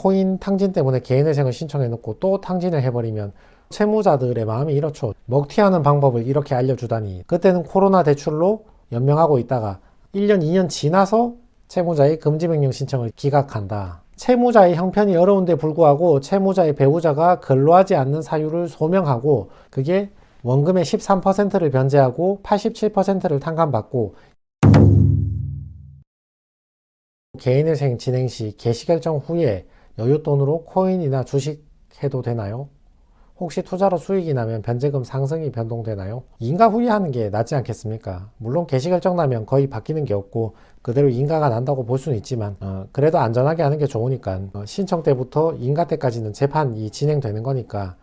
코인 탕진 때문에 개인회생을 신청해놓고 또 탕진을 해버리면 채무자들의 마음이 이렇죠. 먹튀하는 방법을 이렇게 알려주다니. 그때는 코로나 대출로 연명하고 있다가 1년, 2년 지나서 채무자의 금지명령 신청을 기각한다. 채무자의 형편이 어려운데 불구하고 채무자의 배우자가 근로하지 않는 사유를 소명하고 그게 원금의 13%를 변제하고 87%를 탕감받고 개인회생 진행 시 개시결정 후에 여윳돈으로 코인이나 주식 해도 되나요? 혹시 투자로 수익이 나면 변제금 상승이 변동되나요? 인가 후에 하는 게 낫지 않겠습니까? 물론 개시 결정 나면 거의 바뀌는 게 없고 그대로 인가가 난다고 볼 수는 있지만 어, 그래도 안전하게 하는 게 좋으니까 어, 신청 때부터 인가 때까지는 재판이 진행되는 거니까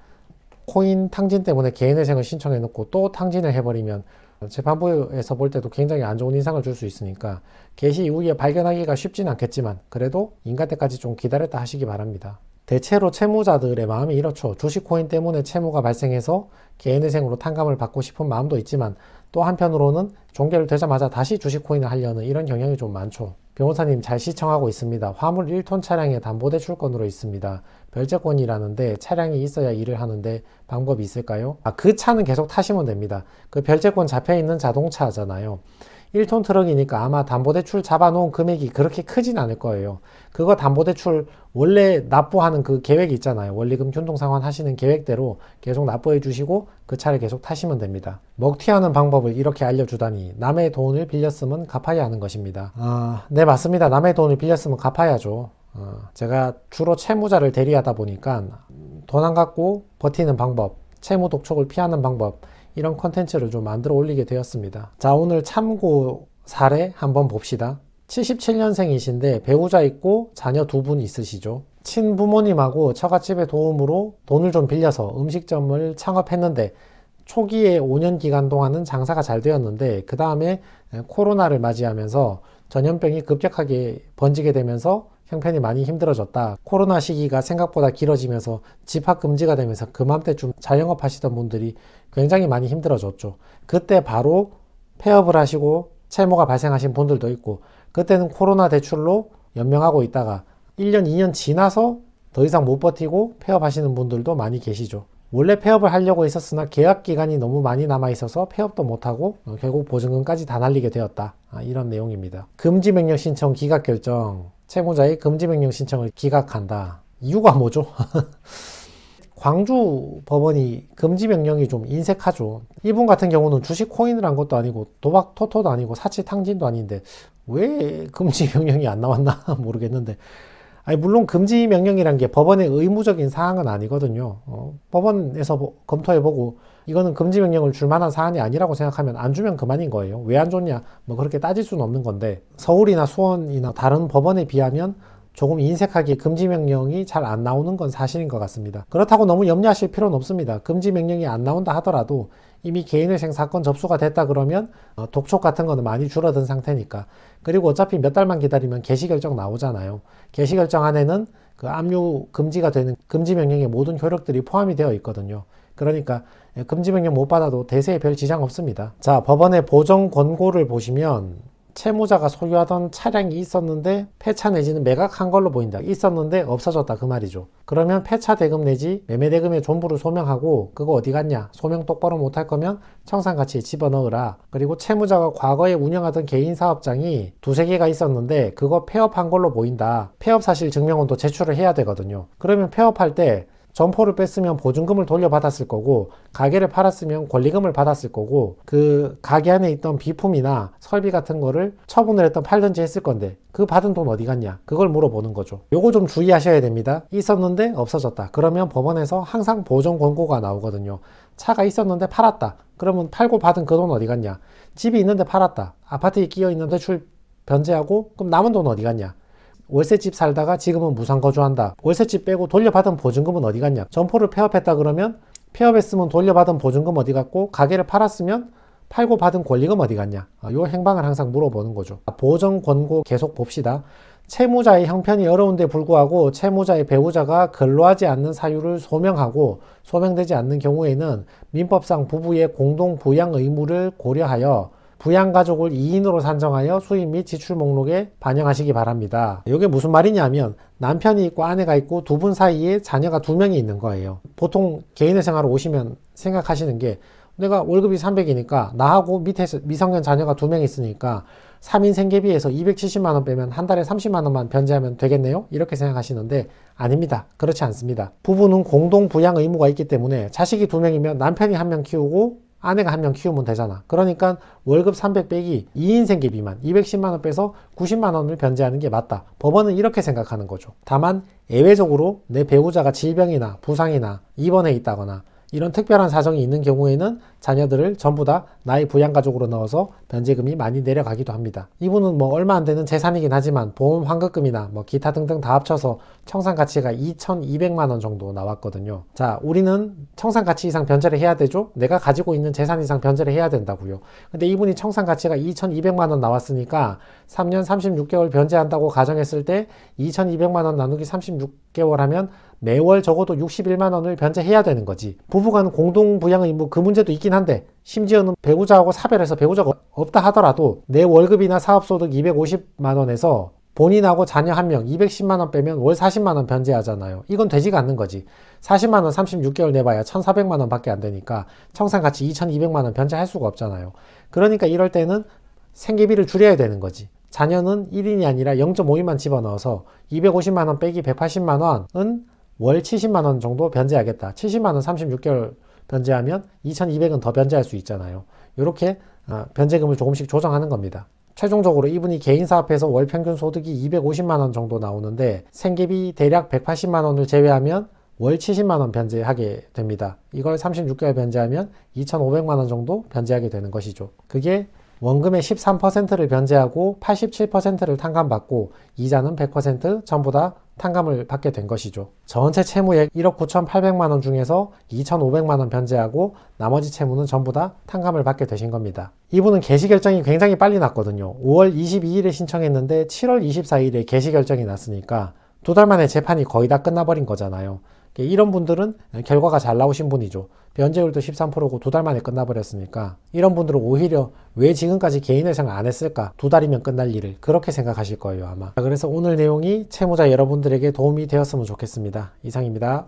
코인 탕진 때문에 개인회생을 신청해 놓고 또 탕진을 해버리면 재판부에서 볼 때도 굉장히 안 좋은 인상을 줄 수 있으니까 개시 이후에 발견하기가 쉽진 않겠지만 그래도 인가 때까지 좀 기다렸다 하시기 바랍니다. 대체로 채무자들의 마음이 이렇죠. 주식 코인 때문에 채무가 발생해서 개인회생으로 탕감을 받고 싶은 마음도 있지만 또 한편으로는 종결되자마자 다시 주식 코인을 하려는 이런 경향이 좀 많죠. 변호사님 잘 시청하고 있습니다. 화물 1톤 차량에 담보대출권으로 있습니다. 별채권이라는데 차량이 있어야 일을 하는데 방법이 있을까요? 아, 그 차는 계속 타시면 됩니다. 그 별채권 잡혀 있는 자동차잖아요. 1톤 트럭이니까 아마 담보대출 잡아놓은 금액이 그렇게 크진 않을 거예요. 그거 담보대출 원래 납부하는 그 계획이 있잖아요. 원리금 균등상환 하시는 계획대로 계속 납부해 주시고 그 차를 계속 타시면 됩니다. 먹튀하는 방법을 이렇게 알려주다니 남의 돈을 빌렸으면 갚아야 하는 것입니다. 아, 네 맞습니다. 남의 돈을 빌렸으면 갚아야죠. 어, 제가 주로 채무자를 대리하다 보니까 돈안 갖고 버티는 방법, 채무 독촉을 피하는 방법 이런 컨텐츠를 좀 만들어 올리게 되었습니다. 자, 오늘 참고 사례 한번 봅시다. 77년생이신데 배우자 있고 자녀 두 분 있으시죠. 친부모님하고 처갓집의 도움으로 돈을 좀 빌려서 음식점을 창업했는데 초기에 5년 기간 동안은 장사가 잘 되었는데 그 다음에 코로나를 맞이하면서 전염병이 급격하게 번지게 되면서 형편이 많이 힘들어졌다. 코로나 시기가 생각보다 길어지면서 집합 금지가 되면서 그맘때쯤 자영업 하시던 분들이 굉장히 많이 힘들어졌죠. 그때 바로 폐업을 하시고 채무가 발생하신 분들도 있고 그때는 코로나 대출로 연명하고 있다가 1년, 2년 지나서 더 이상 못 버티고 폐업하시는 분들도 많이 계시죠. 원래 폐업을 하려고 했었으나 계약 기간이 너무 많이 남아 있어서 폐업도 못하고 어, 결국 보증금까지 다 날리게 되었다. 아, 이런 내용입니다. 금지 명령 신청 기각 결정. 채무자의 금지 명령 신청을 기각한다. 이유가 뭐죠? 광주 법원이 금지 명령이 좀 인색하죠. 이분 같은 경우는 주식 코인을 한 것도 아니고 도박 토토도 아니고 사치 탕진도 아닌데 왜 금지 명령이 안 나왔나 모르겠는데 아니 물론 금지 명령이란 게 법원의 의무적인 사항은 아니거든요. 어, 법원에서 보, 검토해보고 이거는 금지 명령을 줄 만한 사안이 아니라고 생각하면 안 주면 그만인 거예요. 왜 안 줬냐? 뭐 그렇게 따질 수는 없는 건데 서울이나 수원이나 다른 법원에 비하면 조금 인색하게 금지 명령이 잘 안 나오는 건 사실인 것 같습니다. 그렇다고 너무 염려하실 필요는 없습니다. 금지 명령이 안 나온다 하더라도 이미 개인회생 사건 접수가 됐다 그러면 어, 독촉 같은 거는 많이 줄어든 상태니까 그리고 어차피 몇 달만 기다리면 개시 결정 나오잖아요. 개시 결정 안에는 그 압류 금지가 되는 금지 명령의 모든 효력들이 포함이 되어 있거든요. 그러니까 금지 명령 못 받아도 대세에 별 지장 없습니다. 자, 법원의 보정 권고를 보시면 채무자가 소유하던 차량이 있었는데 폐차 내지는 매각한 걸로 보인다. 있었는데 없어졌다 그 말이죠. 그러면 폐차 대금 내지 매매 대금의 존부를 소명하고 그거 어디 갔냐? 소명 똑바로 못할 거면 청산가치에 집어넣으라. 그리고 채무자가 과거에 운영하던 개인 사업장이 두세 개가 있었는데 그거 폐업한 걸로 보인다. 폐업 사실 증명원도 제출을 해야 되거든요. 그러면 폐업할 때 점포를 뺐으면 보증금을 돌려받았을 거고 가게를 팔았으면 권리금을 받았을 거고 그 가게 안에 있던 비품이나 설비 같은 거를 처분을 했던 팔든지 했을 건데 그 받은 돈 어디 갔냐? 그걸 물어보는 거죠. 요거 좀 주의하셔야 됩니다. 있었는데 없어졌다. 그러면 법원에서 항상 보정 권고가 나오거든요. 차가 있었는데 팔았다. 그러면 팔고 받은 그 돈 어디 갔냐? 집이 있는데 팔았다. 아파트에 끼어 있는 대출 변제하고 그럼 남은 돈 어디 갔냐 월세집 살다가 지금은 무상 거주한다. 월세집 빼고 돌려받은 보증금은 어디 갔냐? 점포를 폐업했다 그러면 폐업했으면 돌려받은 보증금 어디 갔고 가게를 팔았으면 팔고 받은 권리금 어디 갔냐? 아, 요 행방을 항상 물어보는 거죠. 보정 권고 계속 봅시다. 채무자의 형편이 어려운데 불구하고 채무자의 배우자가 근로하지 않는 사유를 소명하고 소명되지 않는 경우에는 민법상 부부의 공동 부양 의무를 고려하여 부양가족을 2인으로 산정하여 수입 및 지출 목록에 반영하시기 바랍니다. 이게 무슨 말이냐면 남편이 있고 아내가 있고 두 분 사이에 자녀가 두 명이 있는 거예요. 보통 개인의 생활을 오시면 생각하시는 게 내가 월급이 300이니까 나하고 밑에 미성년 자녀가 두 명 있으니까 3인 생계비에서 270만 원 빼면 한 달에 30만 원만 변제하면 되겠네요? 이렇게 생각하시는데 아닙니다. 그렇지 않습니다. 부부는 공동 부양 의무가 있기 때문에 자식이 두 명이면 남편이 한 명 키우고 아내가 한 명 키우면 되잖아. 그러니까 월급 300 빼기 2인 생계 비만 210만 원 빼서 90만 원을 변제하는 게 맞다. 법원은 이렇게 생각하는 거죠. 다만 예외적으로 내 배우자가 질병이나 부상이나 입원해 있다거나 이런 특별한 사정이 있는 경우에는 자녀들을 전부 다 나의 부양가족으로 넣어서 변제금이 많이 내려가기도 합니다. 이분은 뭐 얼마 안 되는 재산이긴 하지만 보험 환급금이나 뭐 기타 등등 다 합쳐서 청산 가치가 2,200만 원 정도 나왔거든요. 자, 우리는 청산 가치 이상 변제를 해야 되죠? 내가 가지고 있는 재산 이상 변제를 해야 된다고요. 근데 이분이 청산 가치가 2,200만 원 나왔으니까 3년 36개월 변제한다고 가정했을 때 2,200만 원 나누기 36개월 하면 매월 적어도 61만 원을 변제해야 되는 거지. 부부간 공동 부양 의무 그 문제도 있긴 한데 심지어는 배우자하고 사별해서 배우자가 없다 하더라도 내 월급이나 사업소득 250만 원에서 본인하고 자녀 한 명 210만 원 빼면 월 40만 원 변제하잖아요. 이건 되지가 않는 거지. 40만 원 36개월 내봐야 1,400만 원밖에 안 되니까 청산 가치 2,200만 원 변제할 수가 없잖아요. 그러니까 이럴 때는 생계비를 줄여야 되는 거지. 자녀는 1인이 아니라 0.5인만 집어넣어서 250만 원 빼기 180만 원은 월 70만 원 정도 변제하겠다. 70만 원 36개월 변제하면 2,200은 더 변제할 수 있잖아요. 이렇게 어, 변제금을 조금씩 조정하는 겁니다. 최종적으로 이분이 개인 사업에서 월 평균 소득이 250만 원 정도 나오는데 생계비 대략 180만 원을 제외하면 월 70만 원 변제하게 됩니다. 이걸 36개월 변제하면 2,500만 원 정도 변제하게 되는 것이죠. 그게 원금의 13%를 변제하고 87%를 탕감받고 이자는 100% 전부 다 탕감을 받게 된 것이죠. 전체 채무액 1억 9,800만 원 중에서 2,500만 원 변제하고 나머지 채무는 전부 다 탕감을 받게 되신 겁니다. 이분은 개시 결정이 굉장히 빨리 났거든요. 5월 22일에 신청했는데 7월 24일에 개시 결정이 났으니까 두 달 만에 재판이 거의 다 끝나버린 거잖아요. 이런 분들은 결과가 잘 나오신 분이죠. 변제율도 13%고 두 달 만에 끝나버렸으니까 이런 분들은 오히려 왜 지금까지 개인회생 안 했을까? 두 달이면 끝날 일을 그렇게 생각하실 거예요 아마. 그래서 오늘 내용이 채무자 여러분들에게 도움이 되었으면 좋겠습니다. 이상입니다.